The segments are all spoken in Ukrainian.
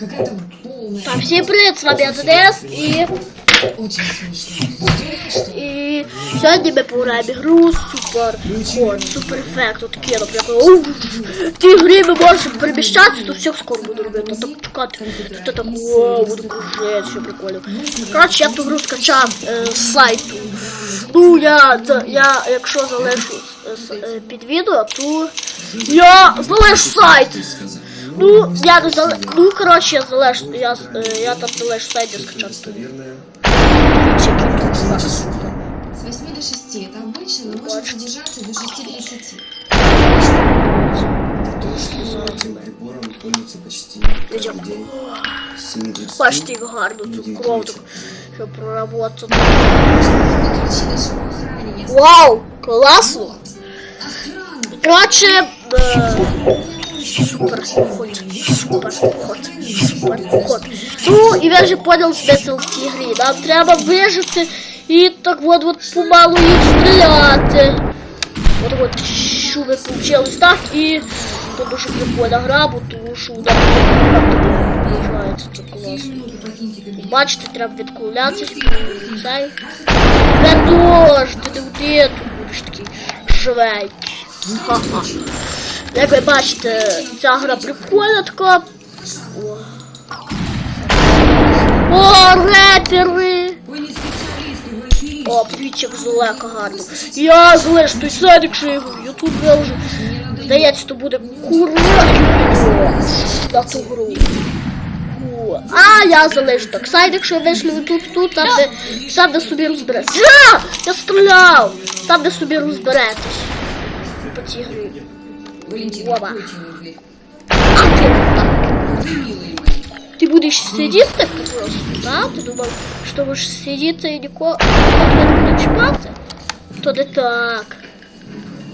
Какая-то полная. Так, всім привіт, з вами Денис і, Очень смешно. і сьогодні ми пограємо гру Супер Супер Ефект, отакі, наприклад, уф, в тій грі ми можемо переміщатися, то все скоро буду робити, так чекати, то так, вау, буду кружити, все прикольно. Коротше, я ту гру скачав е, з сайту. Ну, я, я, якщо залишу е, с- е, під відео, то я залишу сайт. Ну, я не залишу, ну, коротше, я залишу, я, е, я там залишу сайт, де скачати. Чеки тут зараз. С 8 до 6 это обычно, но может задержаться до 6.30. Этим прибором пользуются почти Идем. каждый день. С 7 до 10 Бачите, як гарно людей цю кровку, включат. щоб проработати. Выключи даже в охране. не Вау, класно! Вот. Охрана. Коротше, е, супер ход, супер ход, супер ход. Ну, і поняли смисл в цій грі. Нам треба вижити і так от, от помалу їх стріляти. От от, що ви получилось так, і то дуже прикольна гра, бо тому що удар виїжджається, це класно. Бачите, треба відкулятися, цей. Не дож, ти не де будеш такий живенький. Ха-ха. Як ви бачите, ця гра прикольна така. О, репери! О, як злека гарно. Я злеш той садик, що в Ютуб я вже. Здається, то буде відео на ту гру. А, я залишу так. Сайт, якщо вийшли тут, тут, там де, там, де собі розберетесь. Я стріляв! Там, де собі розберетесь. По цій грі. Валентина, Оба. откройте мне дверь. А ти так. Вы милые мои. Ти будеш сидіти так просто, да? Ти думав, що будеш сидіти і нікого не буде чекати? То не так.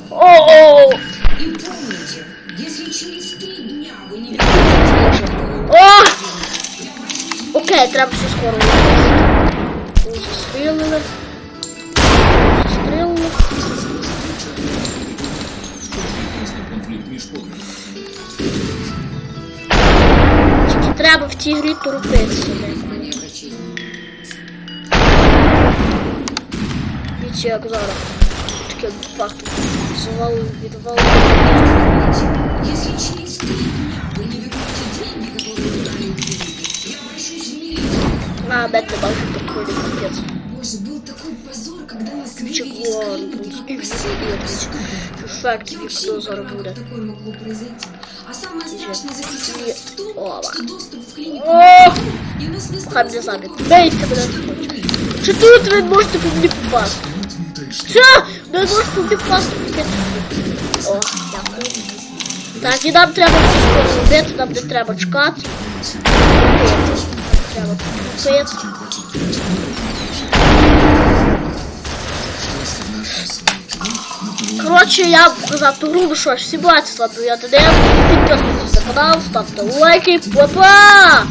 О-о! И помните, если через три дня вы не вернете О! Окей, треба все скоро Тільки треба в тій грі торопитися. внимание врачей. Дивіться, як зараз. Таке факт. Завали, відвали. Если через три дня вы не вернете деньги, которые вы дали уделить, я обращусь в милицию. На, опять не бачу такой капець. Боже, был такой позор, когда нас Ключик вывели из вон, калитки, тут как і посыльных все студентов. Ефект, Я і вообще хто не зараз понимаю, буде. как такое могло произойти. А самое страшное заключалось в том, Оба. что доступ в клинику О! и у нас не Хай стало мене законов. забить. Бейте мене. Чи тут ви можете по мені попасти? Що? Не можете по мені попасти? О, дякую. Так, і нам треба все скоро робити, нам не треба чекати. Треба купити. Коротше, я показав ту гру, ну що ж, 17 слабо, я тоді Підписуйтесь на канал, ставте лайки, па-па!